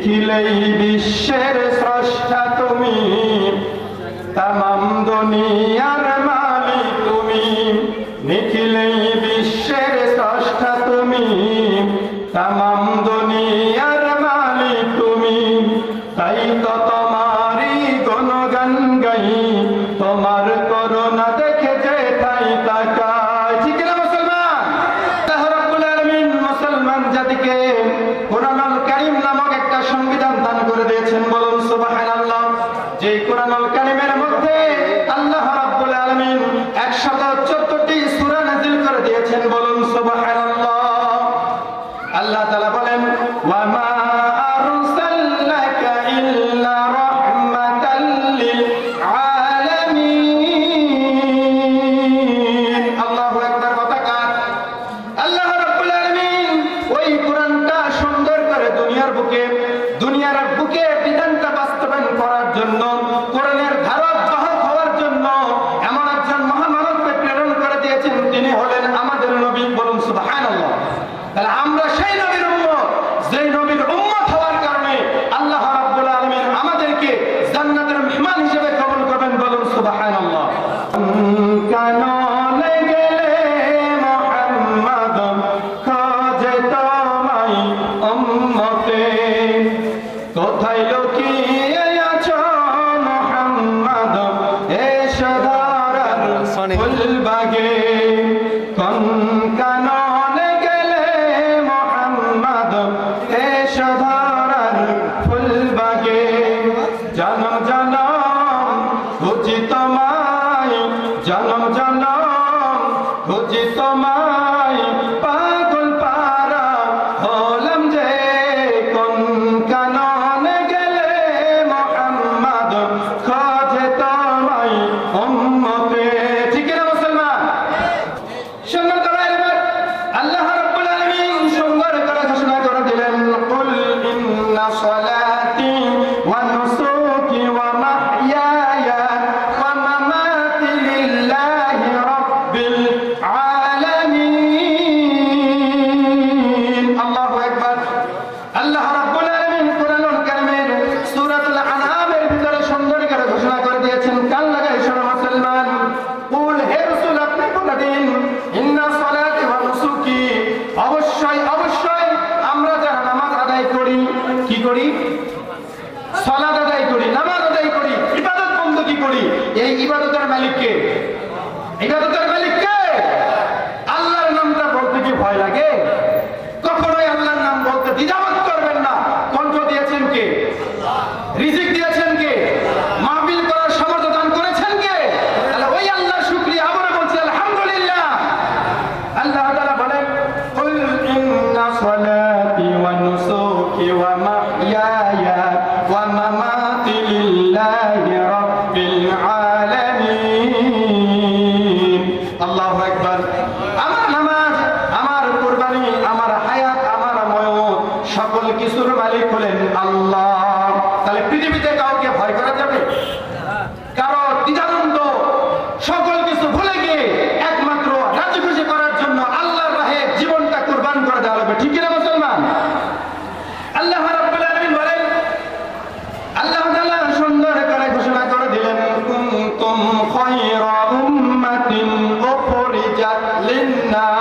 দেখিলেই বিশ্বের স্রষ্টা তুমি। তামাম দুনিয়ার মালিক তুমি। দেখিলেই বিশ্বের স্রষ্টা তুমি। তামাম দুনিয়া সেই কোরআনুল কালিমের মধ্যে আল্লাহ রাব্বুল আলামিন 114টি সূরা নাযিল করে দিয়েছেন। বলুন সুবহানাল্লাহ। আল্লাহ তাআলা বলেন, ওয়া মা سبحانه ওয়ামা এই ইবাদতের মালিককে। ইবাদতের মালিককে। দিয়ে কাউকে ভয় করা যাবে? কারও দ্বিধানন্দ সকল কিছু ভুলে গিয়ে একমাত্র রাজি খুশি করার জন্য আল্লাহর রাহে জীবনটা কোরবান করে দেওয়া হবে ঠিক কিনা মুসলমান? আল্লাহ রাব্বুল করে দিলেন, কুনতুম খায়রা উম্মাতিন উখরিজাত লিন-নাস।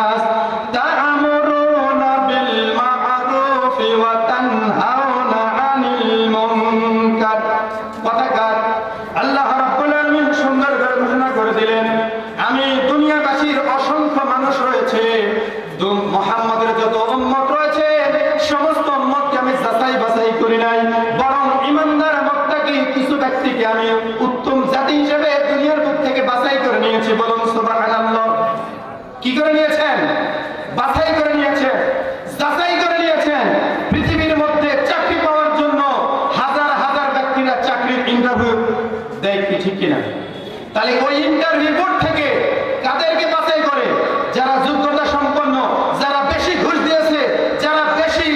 ওই ইন্টারভিউ বোর্ড থেকে কাদেরকে বাছাই করে? যারা যোগ্যতা সম্পন্ন যারা বেশি ঘুষ দিয়েছে যারা বেশি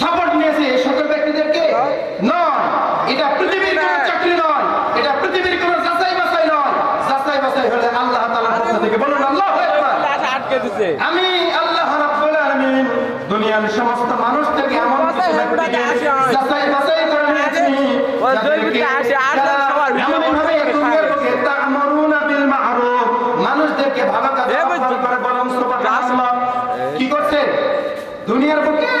সাপোর্ট নিয়েছে এই সকল ব্যক্তিদেরকে? নয়। এটা পৃথিবীর কোনো চাকরি নয়। এটা পৃথিবীর কোনো যাচাই বাছাই নয়। যাচাই বাছাই হলে আল্লাহ থেকে বলুন আল্লাহ আটকে দিছে আমি আল্লাহ দুনিয়ার সমস্ত মানুষ থেকে এমন যাচাই আমাদেরকে ভালো কাজে আহ্বান করে বলা মুস্তফা আসলাম কি করছে? দুনিয়ার বুকে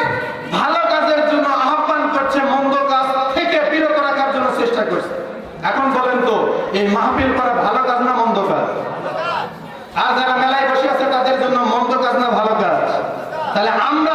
ভালো কাজের জন্য আহ্বান করছে মন্দ কাজ থেকে বিরত রাখার জন্য চেষ্টা করছে। এখন বলেন তো এই মাহফিল করা ভালো কাজ না মন্দ কাজ? আর যারা মেলায় বসে আছে তাদের জন্য মন্দ কাজ না ভালো কাজ? তাহলে আমরা